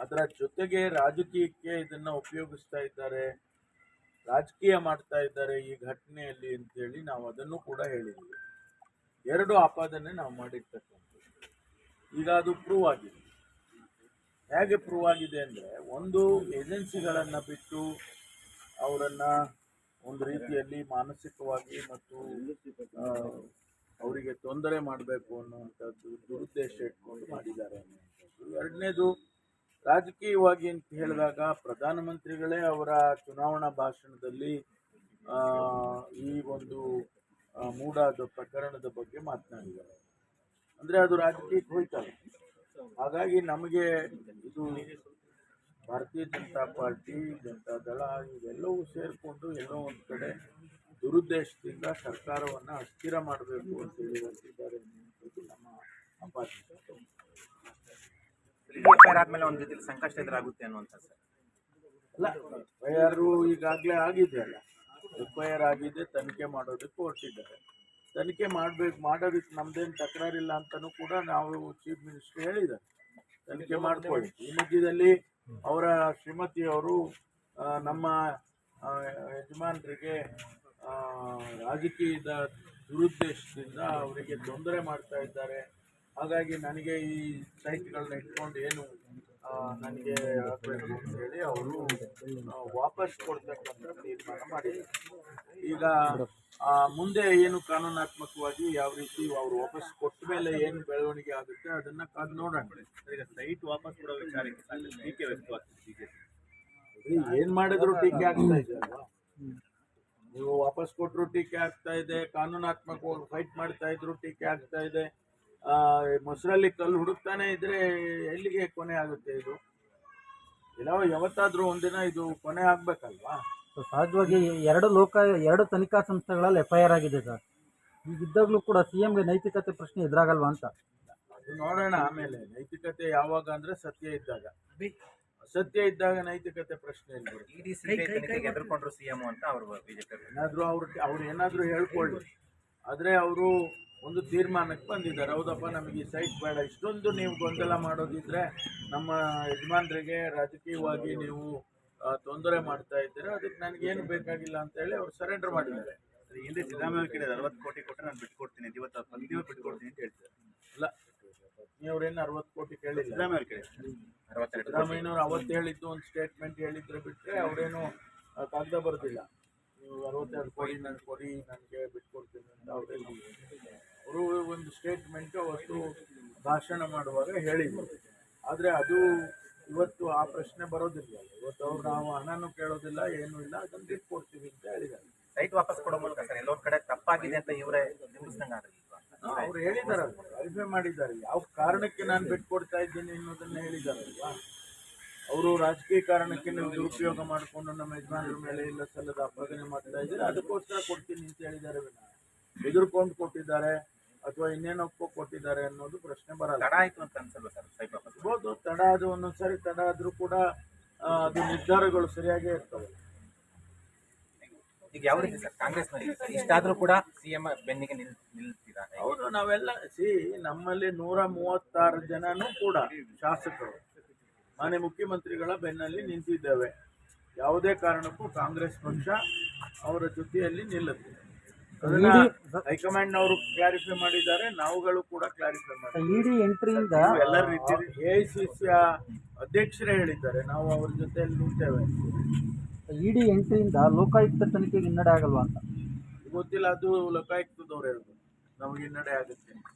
ಅದರ ಜೊತೆಗೆ ರಾಜಕೀಯಕ್ಕೆ ಇದನ್ನ ಉಪಯೋಗಿಸ್ತಾ ಇದ್ದಾರೆ, ರಾಜಕೀಯ ಮಾಡ್ತಾ ಇದ್ದಾರೆ ಈ ಘಟನೆಯಲ್ಲಿ ಅಂತೇಳಿ ನಾವು ಅದನ್ನು ಕೂಡ ಹೇಳಿದ್ವಿ ಎರಡು ಆಪಾದನೆ ನಾವು ಮಾಡಿರ್ತಕ್ಕಂಥದ್ದು. ಈಗ ಅದು ಪ್ರೂವ್ ಆಗಿದೆ. ಹೇಗೆ ಪ್ರೂವ್ ಆಗಿದೆ ಅಂದರೆ ಒಂದು ಏಜೆನ್ಸಿಗಳನ್ನು ಬಿಟ್ಟು ಅವರನ್ನು ಒಂದು ರೀತಿಯಲ್ಲಿ ಮಾನಸಿಕವಾಗಿ ಮತ್ತು ಅವರಿಗೆ ತೊಂದರೆ ಮಾಡಬೇಕು ಅನ್ನುವಂಥದ್ದು ದುರುದ್ದೇಶ ಇಟ್ಕೊಂಡು ಮಾಡಿದ್ದಾರೆ ಅನ್ನುವಂಥದ್ದು. ಎರಡನೇದು ರಾಜಕೀಯವಾಗಿ ಅಂತ ಹೇಳಿದಾಗ ಪ್ರಧಾನಮಂತ್ರಿಗಳೇ ಅವರ ಚುನಾವಣಾ ಭಾಷಣದಲ್ಲಿ ಈ ಒಂದು ಮೂಡಾದ ಪ್ರಕರಣದ ಬಗ್ಗೆ ಮಾತನಾಡಿದ್ದಾರೆ. ಅಂದರೆ ಅದು ರಾಜಕೀಯಕ್ಕೆ ಹೋಯ್ತಲ್ಲ ಹಾಗಾಗಿ ನಮಗೆ ಇದು ಭಾರತೀಯ ಜನತಾ ಪಾರ್ಟಿ, ಜನತಾ ದಳ, ಇವೆಲ್ಲವೂ ಸೇರಿಕೊಂಡು ಎಲ್ಲೋ ಒಂದು ಕಡೆ ದುರುದ್ದೇಶದಿಂದ ಸರ್ಕಾರವನ್ನು ಅಸ್ಥಿರ ಮಾಡಬೇಕು ಅಂತ ಹೇಳಿ ಹೊರಟಿದ್ದಾರೆ ಅನ್ನುವಂಥದ್ದು ನಮ್ಮ ಅಪಾರ್ಥ ಎಫ್ಐಆರ್ ಆದ್ಮೇಲೆ ಒಂದು ರೀತಿಯಲ್ಲಿ ಸಂಕಷ್ಟ ಎದುರಾಗುತ್ತೆ ಅನ್ನುವಂತ ಸರ್. ಅಲ್ಲ ಎಫ್ ಐ ಈಗಾಗಲೇ ಆಗಿದೆ ಅಲ್ಲ. ಎಫ್ಐಆರ್ ಆಗಿದೆ, ತನಿಖೆ ಮಾಡೋದಕ್ಕೆ ಹೊರಟಿದ್ದಾರೆ. ತನಿಖೆ ಮಾಡಬೇಕು ಮಾಡೋದಕ್ಕೆ ನಮ್ದೇನು ತಕರಾರಿಲ್ಲ ಅಂತಲೂ ಕೂಡ ನಾವು ಚೀಫ್ ಮಿನಿಸ್ಟರ್ ಹೇಳಿದ್ದಾರೆ. ತನಿಖೆ ಮಾಡ್ಕೊಳ್ಳಿ. ಈ ಮಧ್ಯದಲ್ಲಿ ಅವರ ಶ್ರೀಮತಿಯವರು ನಮ್ಮ ಯಜಮಾನರಿಗೆ ರಾಜಕೀಯದ ದುರುದ್ದೇಶದಿಂದ ಅವರಿಗೆ ತೊಂದರೆ ಮಾಡ್ತಾ ಇದ್ದಾರೆ. ಹಾಗಾಗಿ ನನಗೆ ಈ ಸೈಟ್ಗಳನ್ನ ಇಟ್ಕೊಂಡು ಏನು ನನಗೆ ಆಗಬೇಕು ಅಂತ ಹೇಳಿ, ಅವರು ವಾಪಸ್ ಕೊಡ್ತಕ್ಕಂಥ ತೀರ್ಮಾನ ಮಾಡಿದ್ದಾರೆ ಈಗ ಮುಂದೆ ಏನು ಕಾನೂನಾತ್ಮಕವಾಗಿ ಯಾವ ರೀತಿ ಅವರು ವಾಪಸ್ ಕೊಟ್ಟ ಮೇಲೆ ಏನು ಬೆಳವಣಿಗೆ ಆಗುತ್ತೆ, ಅದನ್ನ ಕಾದು ನೋಡೋಣ. ಈಗ ಸೈಟ್ ವಾಪಸ್ ಕೊಡೋ ವಿಚಾರಕ್ಕೆ ಟೀಕೆ ವ್ಯಕ್ತವಾಗ್ತದೆ ಏನು ಮಾಡಿದ್ರು ಟೀಕೆ ಆಗ್ತಾ ಇದೆ ನೀವು ವಾಪಸ್ ಕೊಟ್ಟರು ಟೀಕೆ ಆಗ್ತಾ ಇದೆ, ಕಾನೂನಾತ್ಮಕವಾಗಿ ಫೈಟ್ ಮಾಡ್ತಾ ಇದ್ರು ಟೀಕೆ ಆಗ್ತಾ ಇದೆ. ಮೊಸರಲ್ಲಿ ಕಲ್ಲು ಹುಡುಕ್ತಾನೆ ಇದ್ರೆ ಎಲ್ಲಿಗೆ ಕೊನೆ ಆಗುತ್ತೆ ಇದು? ಇಲ್ಲ ಯಾವತ್ತಾದ್ರೂ ಒಂದಿನ ಇದು ಕೊನೆ ಆಗ್ಬೇಕಲ್ವಾ? ಸೊ ಸಹಜವಾಗಿ ಎರಡು ಲೋಕ ಎರಡು ತನಿಖಾ ಸಂಸ್ಥೆಗಳಲ್ಲಿ ಎಫ್ ಐ ಆರ್ ಆಗಿದೆ ಸರ್. ಈಗಿದ್ದಾಗಲೂ ಕೂಡ ಸಿ ಎಂಗೆ ನೈತಿಕತೆ ಪ್ರಶ್ನೆ ಎದುರಾಗಲ್ವಾ ಅಂತ. ಅದು ನೋಡೋಣ ಆಮೇಲೆ. ನೈತಿಕತೆ ಯಾವಾಗ ಅಂದ್ರೆ ಸತ್ಯ ಇದ್ದಾಗ. ಸತ್ಯ ಇದ್ದಾಗ ನೈತಿಕತೆ ಪ್ರಶ್ನೆ ಇಲ್ಲ. ಇಡಿ ಎದುರ್ಕೊಂಡ್ರು ಸಿಎಂ ಅಂತ ಅವರು ಬಿಜೆಪಿ ಏನಾದರೂ ಅವ್ರು ಅವ್ರು ಏನಾದರೂ ಹೇಳ್ಕೊಳ್ಳಿ. ಆದ್ರೆ ಅವರು ಒಂದು ತೀರ್ಮಾನಕ್ಕೆ ಬಂದಿದ್ದಾರೆ. ಹೌದಪ್ಪ ನಮಗೆ ಈ ಸೈಟ್ ಬೇಡ. ಇಷ್ಟೊಂದು ನೀವು ಗೊಂದಲ ಮಾಡೋದಿದ್ರೆ ನಮ್ಮ ಯಜಮಾನರಿಗೆ ರಾಜಕೀಯವಾಗಿ ನೀವು ತೊಂದರೆ ಮಾಡ್ತಾ ಇದ್ದೀರಾ? ಅದಕ್ಕೆ ನನಗೇನು ಬೇಕಾಗಿಲ್ಲ ಅಂತ ಹೇಳಿ ಅವ್ರು ಸರೆಂಡರ್ ಮಾಡಿದ್ದಾರೆ. ಹಿಂದೆ ಸಿದ್ದರಾಮಯ್ಯ ಕಡೆ ಅರವತ್ತು ಕೋಟಿ ಕೊಟ್ಟರೆ ನಾನು ಬಿಟ್ಕೊಡ್ತೀನಿ ಅಂತ. ಇವತ್ತು ಪಂದ್ಯ ಬಿಟ್ಕೊಡ್ತೀನಿ ಅಂತ ಹೇಳ್ತಾರೆ. ಇಲ್ಲ ನೀವ್ರೇನು ಅರವತ್ತು ಕೋಟಿ ಕೇಳಿಲ್ಲ? ಸಿದ್ದರಾಮಯ್ಯ ಕಡೆ. ಸಿದ್ದರಾಮಯ್ಯನವ್ರು ಅವತ್ತು ಹೇಳಿದ್ದು ಒಂದು ಸ್ಟೇಟ್ಮೆಂಟ್ ಹೇಳಿದ್ರೆ ಬಿಟ್ಟರೆ ಅವರೇನು ಕಾಗದ ಬರೆದಿಲ್ಲ. ನೀವು ಅರವತ್ತೆರಡು ಕೋಟಿ ನನಗೆ ಕೊಡಿ ನನಗೆ ಬಿಟ್ಕೊಡ್ತೀನಿ ಅಂತ ಅವರೇನು ಅವರು ಒಂದು ಸ್ಟೇಟ್ಮೆಂಟ್ ಅವತ್ತು ಭಾಷಣ ಮಾಡುವಾಗ ಹೇಳಿದ್ರು. ಆದರೆ ಅದು ಇವತ್ತು ಆ ಪ್ರಶ್ನೆ ಬರೋದಿಲ್ಲ. ಇವತ್ತು ಅವ್ರು ನಾವು ಹಣನೂ ಕೇಳೋದಿಲ್ಲ ಏನೂ ಇಲ್ಲ ಅದನ್ನು ಬಿಟ್ಕೊಡ್ತೀವಿ ಅಂತ ಹೇಳಿದ್ದಾರೆ. ರೈಟ್ ವಾಪಸ್ ಕೊಡೋ ಮೂಲಕ ಸರ್? ಎಲ್ಲೋ ಕಡೆ ತಪ್ಪಾಗಿದೆ ಅಂತ ಇವರೇ ಅವ್ರು ಹೇಳಿದಾರಲ್ವ? ವೆರಿಫೈ ಮಾಡಿದ್ದಾರೆ. ಯಾವ ಕಾರಣಕ್ಕೆ ನಾನು ಬಿಟ್ಕೊಡ್ತಾ ಇದ್ದೀನಿ ಅನ್ನೋದನ್ನ ಹೇಳಿದಾರಲ್ವಾ? ಅವರು ರಾಜಕೀಯ ಕಾರಣಕ್ಕೆ ನೀವು ದುರುಪಯೋಗ ಮಾಡಿಕೊಂಡು ನಮ್ಮ ಯಜಮಾನರ ಮೇಲೆ ಇಲ್ಲ ಸಲ್ಲದ ಅಪಾದನೆ ಮಾಡ್ತಾ ಇದ್ದೀರಿ? ಅದಕ್ಕೋಸ್ಕರ ಕೊಡ್ತೀನಿ ಅಂತ ಹೇಳಿದ್ದಾರೆ ಎದುರ್ಕೊಂಡು ಕೊಟ್ಟಿದ್ದಾರೆ ಅಥವಾ ಇನ್ನೇನೋ ಕೊಟ್ಟಿದ್ದಾರೆ ಅನ್ನೋದು ಪ್ರಶ್ನೆ ಬರಲ್ಲ. ತಡ ಆಯ್ತು ಅಂತ ಅನ್ಸಲ್ಲ ಸರ್ ಸೈಬಾಬಾ ಹೌದು ತಡ ಅದು ಒಂದೊಂದ್ಸರಿ ತಡ ಆದ್ರೂ ಕೂಡ ಅದು ನಿರ್ಧಾರಗಳು ಸರಿಯಾಗೇ ಇರ್ತವೆ. ಈಗ ಯಾವ ರೀತಿ ಸರ್ ಕಾಂಗ್ರೆಸ್ನಲ್ಲಿ ಇಷ್ಟಾದ್ರೂ ಕೂಡ ಸಿಎಂ ಬೆನ್ನಿಗೆ ನಿಲ್ ನಿಲ್ತಿದ್ದಾರೆ ಹೌದು ನಾವೆಲ್ಲ ಸಿ ನಮ್ಮಲ್ಲಿ ನೂರ ಮೂವತ್ತಾರು ಜನನೂ ಕೂಡ ಶಾಸಕರು. ಮಾನ್ಯ ಮುಖ್ಯಮಂತ್ರಿಗಳ ಬೆನ್ನಲ್ಲಿ ನಿಂತಿದ್ದೇವೆ. ಯಾವುದೇ ಕಾರಣಕ್ಕೂ ಕಾಂಗ್ರೆಸ್ ಪಕ್ಷ ಅವರ ಜೊತೆಯಲ್ಲಿ ನಿಲ್ಲುತ್ತೆ. ಅದನ್ನ ಹೈಕಮಾಂಡ್ ಅವರು ಕ್ಲಾರಿಫೈ ಮಾಡಿದ್ದಾರೆ ನಾವುಗಳು ಕೂಡ ಕ್ಲಾರಿಫೈ ಮಾಡ್ತಾರೆ ಇಡಿ ಎಂಟ್ರಿಯಿಂದ ಎಲ್ಲ ರೀತಿ ಎ ಐ ಸಿ ಸಿಯ ಅಧ್ಯಕ್ಷರೇ ಹೇಳಿದ್ದಾರೆ ನಾವು ಅವ್ರ ಜೊತೆಯಲ್ಲಿ ನಿಂತೇವೆ. ಇಡಿ ಎಂಟ್ರಿಯಿಂದ ಲೋಕಾಯುಕ್ತ ತನಿಖೆಗೆ ಹಿನ್ನಡೆ ಆಗಲ್ವಾ ಅಂತ? ಗೊತ್ತಿಲ್ಲ ಅದು ಲೋಕಾಯುಕ್ತದವ್ರು ಹೇಳ್ಬೋದು. ನಮಗೆ ಹಿನ್ನಡೆ ಆಗುತ್ತೆ ಅಂತ.